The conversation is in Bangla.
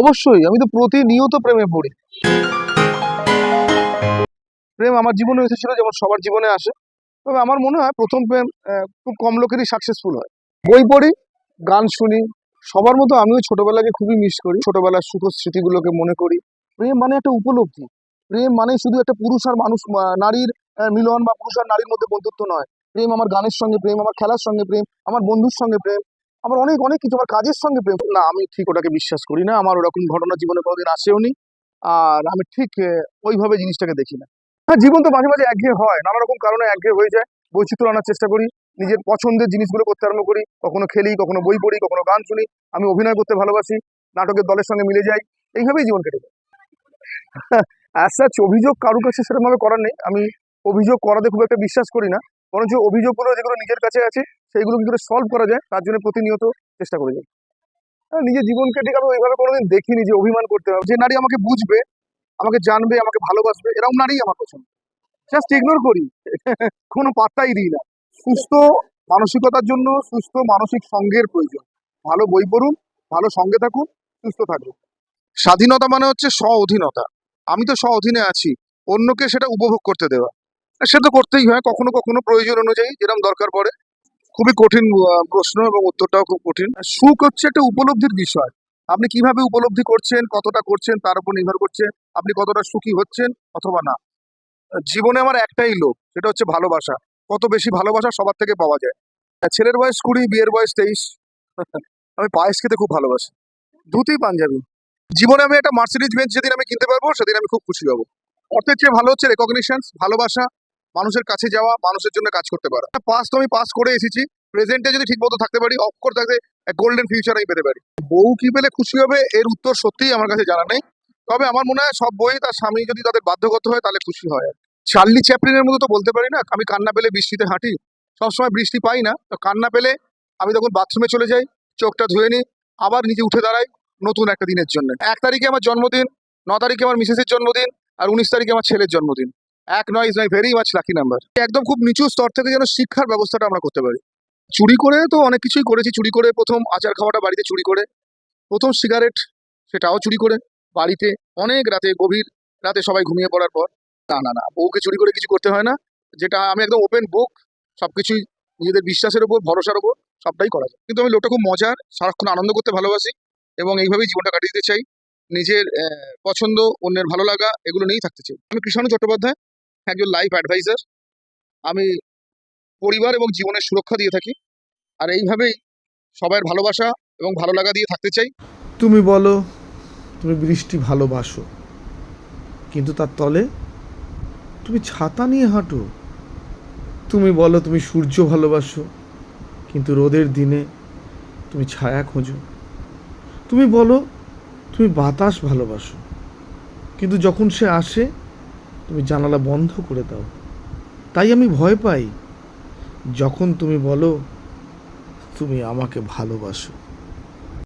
অবশ্যই, আমি তো প্রতিনিয়ত প্রেমে পড়ি। প্রেম আমার জীবনে এসেছিল যেমন সবার জীবনে আসে, তবে আমার মনে হয় প্রথম প্রেম খুব কম লোকেরই সাকসেসফুল হয়। বই পড়ি, গান শুনি, সবার মতো আমিও ছোটবেলাকে খুবই মিস করি, ছোটবেলার সুখ স্মৃতিগুলোকে মনে করি। প্রেম মানে একটা উপলব্ধি। প্রেম মানে শুধু একটা পুরুষ আর মানুষ নারীর মিলন বা পুরুষ আর নারীর মধ্যে বন্ধুত্ব নয়। প্রেম আমার গানের সঙ্গে প্রেম, আমার খেলার সঙ্গে প্রেম, আমার বন্ধুর সঙ্গে প্রেম আমার অনেক অনেক কিছু আমার কাজের সঙ্গে প্রেম না, আমি ঠিক ওটাকে বিশ্বাস করি না, আমার ওরকম ঘটনা জীবনে কোনোদিন আসেও নি। আর আমি ঠিক ওইভাবে জিনিসটাকে দেখি না। হ্যাঁ জীবন তো মাঝে মাঝে একঘেয়ে হয়, নানা রকম কারণে একঘেয়ে হয়ে যায়। বৈচিত্র্য আনার চেষ্টা করি, নিজের পছন্দের জিনিসগুলো করতে আরম্ভ করি, কখনো খেলি, কখনো বই পড়ি, কখনো গান শুনি, আমি অভিনয় করতে ভালোবাসি, নাটকের দলের সঙ্গে মিলে যাই, এইভাবেই জীবন কেটে যায়। অ্যাজ সাচ অভিযোগ কারোর কাছে সেরকমভাবে করার নেই, আমি অভিযোগ করাতে খুব একটা বিশ্বাস করি না, বরঞ্চ অভিযোগগুলো যেগুলো নিজের কাছে আছে সেইগুলো কি করে সলভ করা যায়, তার জন্য প্রতিনিয়ত চেষ্টা করে যাই আর নিজের জীবনকে ঠিক আমি ওইভাবে কোনোদিন দেখিনি যে অভিমান করতে হবে। যে নারী আমাকে বুঝবে, আমাকে জানবে, আমাকে ভালোবাসবে, এরকম নারী আমার পছন্দ। জাস্ট ইগনোর করি। কোনো পাত্তাই দিই না। সুস্থ মানসিকতার জন্য সুস্থ মানসিক সঙ্গের প্রয়োজন। ভালো বই পড়ুন, ভালো সঙ্গে থাকুন, সুস্থ থাকুন। স্বাধীনতা মানে হচ্ছে স্ব অধীনতা আমি তো স্ব অধীনে আছি, অন্যকে সেটা উপভোগ করতে দেওয়া। সে তো করতেই হয়, কখনো কখনো প্রয়োজন অনুযায়ী যেরকম দরকার পড়ে। খুবই কঠিন প্রশ্ন এবং উত্তরটাও খুব কঠিন। সুখ হচ্ছে একটা উপলব্ধির বিষয়। আপনি কীভাবে উপলব্ধি করছেন, কতটা করছেন, তার উপর নির্ভর করছে আপনি কতটা সুখী হচ্ছেন অথবা না। জীবনে আমার একটাই লোক সেটা হচ্ছে ভালোবাসা। কত বেশি ভালোবাসা সবার থেকে পাওয়া যায়। ছেলের বয়স কুড়ি, বিয়ের বয়স তেইশ। আমি পায়েস খেতে খুব ভালোবাসি। ধুতি, পাঞ্জাবি। জীবনে আমি একটা মার্সিডিজ বেঞ্চ যেদিন আমি কিনতে পারব, সেদিন আমি খুব খুশি হব। অর্থের চেয়ে ভালো হচ্ছে রেকগনিশন ভালোবাসা মানুষের কাছে যাওয়া, মানুষের জন্য কাজ করতে পারা। পাস তো আমি পাস করে এসেছি। প্রেজেন্টে যদি ঠিক মতো থাকতে পারি অফ করে থাকতে গোল্ডেন ফিউচার আমি পেতে পারি। বউ কি পেলে খুশি হবে, এর উত্তর সত্যিই আমার কাছে জানা নেই। তবে আমার মনে হয় সব বই তার স্বামী যদি তাদের বাধ্য করতে হয়, তাহলে খুশি হয়। চার্লি চ্যাপলিনের মতো তো বলতে পারি না। আমি কান্না পেলে বৃষ্টিতে হাঁটি। সবসময় বৃষ্টি পাই না। তো কান্না পেলে আমি তখন বাথরুমে চলে যাই, চোখটা ধুয়ে নিই, আবার নিজে উঠে দাঁড়াই নতুন একটা দিনের জন্য। এক তারিখে আমার জন্মদিন, ন তারিখে আমার মিসেসের জন্মদিন, আর উনিশ তারিখে আমার ছেলের জন্মদিন। এক নয় is my very much lucky number একদম খুব নিচু স্তর থেকে যেন শিক্ষার ব্যবস্থাটা আমরা করতে পারি। চুরি করে তো অনেক কিছুই করেছি, চুরি করে প্রথম আচার খাওয়াটা বাড়িতে চুরি করে, প্রথম সিগারেট সেটাও চুরি করে, বাড়িতে অনেক রাতে, গভীর রাতে সবাই ঘুমিয়ে পড়ার পর। না না না, বউকে চুরি করে কিছু করতে হয় না, যেটা আমি একদম ওপেন বুক সবকিছুই নিজেদের বিশ্বাসের উপর, ভরসার উপর, সবটাই করা যায়। কিন্তু আমি লোকটা খুব মজার, সারাক্ষণ আনন্দ করতে ভালোবাসি এবং এইভাবেই জীবনটা কাটিয়ে দিতে চাই। নিজের পছন্দ, অন্যের ভালো লাগা, এগুলো নিয়েই থাকতে চাই। আমি কৃষ্ণানু চট্টোপাধ্যায় একজন লাইফ অ্যাডভাইজার আমি পরিবার এবং জীবনের সুরক্ষা দিয়ে থাকি। আর এইভাবেই সবার ভালোবাসা এবং ভালো লাগা দিয়ে থাকতে চাই। তুমি বলো, তুমি বৃষ্টি ভালোবাসো, কিন্তু তার তলে তুমি ছাতা নিয়ে হাঁটো। তুমি বলো, তুমি সূর্য ভালোবাসো, কিন্তু রোদের দিনে তুমি ছায়া খোঁজো। তুমি বলো, তুমি বাতাস ভালোবাসো, কিন্তু যখন সে আসে তুমি জানালা বন্ধ করে দাও। তাই আমি ভয় পাই। যখন তুমি বলো, তুমি আমাকে ভালোবাসো।